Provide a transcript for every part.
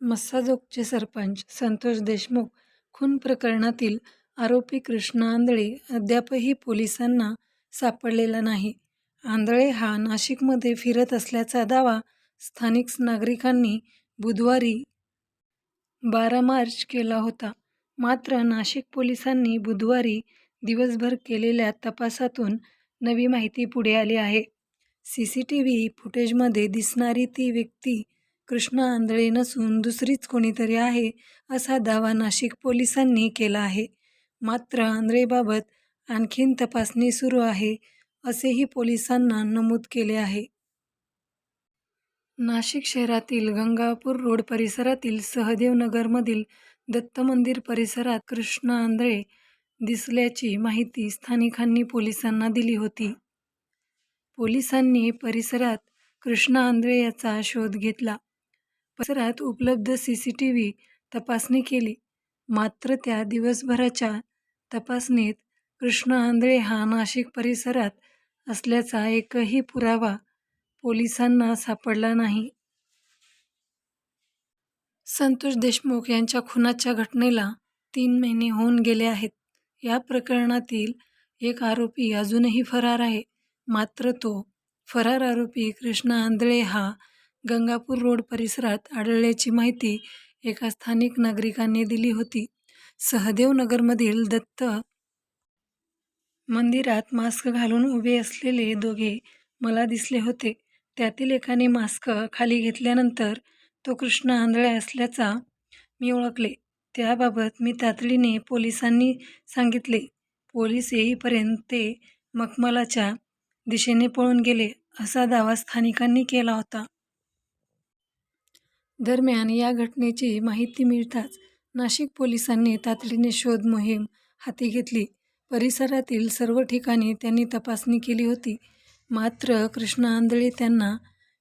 मस्साजोगचे सरपंच संतोष देशमुख खून प्रकरणातील आरोपी कृष्णा आंधळे अद्यापही पोलिसांना सापडलेला नाही. आंधळे हा नाशिकमध्ये फिरत असल्याचा दावा स्थानिक नागरिकांनी बुधवारी बारा मार्च केला होता. मात्र नाशिक पोलिसांनी बुधवारी दिवसभर केलेल्या तपासातून नवी माहिती पुढे आली आहे. सी सी टी व्ही फुटेजमध्ये दिसणारी ती व्यक्ती कृष्णा आंधळे नसून दुसरीच कोणीतरी आहे असा दावा नाशिक पोलिसांनी केला आहे. मात्र आंधळेबाबत आणखीन तपासणी सुरू आहे असेही पोलिसांना नमूद केले आहे. नाशिक शहरातील गंगापूर रोड परिसरातील सहदेवनगरमधील दत्त मंदिर परिसरात कृष्णा आंधळे दिसल्याची माहिती स्थानिकांनी पोलिसांना दिली होती. पोलिसांनी परिसरात कृष्णा आंधळे याचा शोध घेतला. परिसरात उपलब्ध व्ही तपासणी केली. मात्र त्या दिवसभराच्या तपासणीत कृष्ण आंधळे हा नाशिक परिसरात असल्याचा एकही पुरावा पोलिसांना सापडला नाही. संतोष देशमुख यांच्या खुनाच्या घटनेला तीन महिने होऊन गेले आहेत. या प्रकरणातील एक आरोपी अजूनही फरार आहे. मात्र तो फरार आरोपी कृष्णा आंधळे हा गंगापूर रोड परिसरात आढळल्याची माहिती एका स्थानिक नागरिकाने दिली होती. सहदेव नगरमधील दत्त मंदिरात मास्क घालून उभे असलेले दोघे मला दिसले होते. त्यातील एकाने मास्क खाली घेतल्यानंतर तो कृष्ण आंधळे असल्याचा मी ओळखले. त्याबाबत मी तातडीने पोलिसांनी सांगितले. पोलीस येईपर्यंत ते मखमलाच्या दिशेने पळून गेले असा दावा स्थानिकांनी केला होता. दरम्यान या घटनेची माहिती मिळताच नाशिक पोलिसांनी तातडीने शोध मोहीम हाती घेतली. परिसरातील सर्व ठिकाणी त्यांनी तपासणी केली होती. मात्र कृष्णा आंधळे त्यांना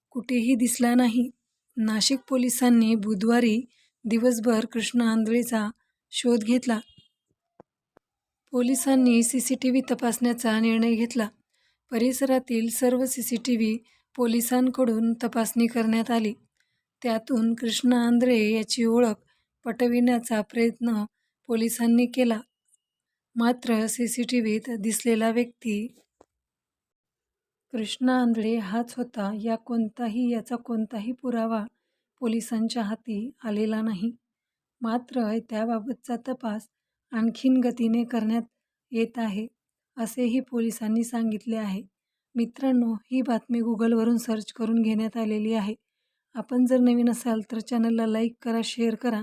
कुठेही दिसला नाही. नाशिक पोलिसांनी बुधवारी दिवसभर कृष्णा आंधळेचा शोध घेतला. पोलिसांनी सी सी टी व्ही तपासण्याचा निर्णय घेतला. परिसरातील सर्व सी सी टी व्ही पोलिसांकडून तपासणी करण्यात आली. त्यातून कृष्णा आंध्रे याची ओळख पटविण्याचा प्रयत्न पोलिसांनी केला. मात्र सी सी टी व्हीत दिसलेला व्यक्ती कृष्णा आंधळे हाच होता या कोणताही याचा कोणताही पुरावा पोलिसांच्या हाती आलेला नाही. मात्र त्याबाबतचा तपास आणखीन गतीने करण्यात येत आहे असेही पोलिसांनी सांगितले आहे. मित्रांनो ही बातमी गुगलवरून सर्च करून घेण्यात आलेली आहे. आपण जर नवीन असाल तर चॅनलला लाईक करा शेअर करा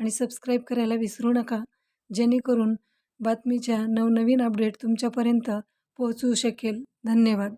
आणि सबस्क्राईब करायला विसरू नका जेणेकरून बातमीच्या नवनवीन अपडेट तुमच्यापर्यंत पोहोचू शकेल. धन्यवाद.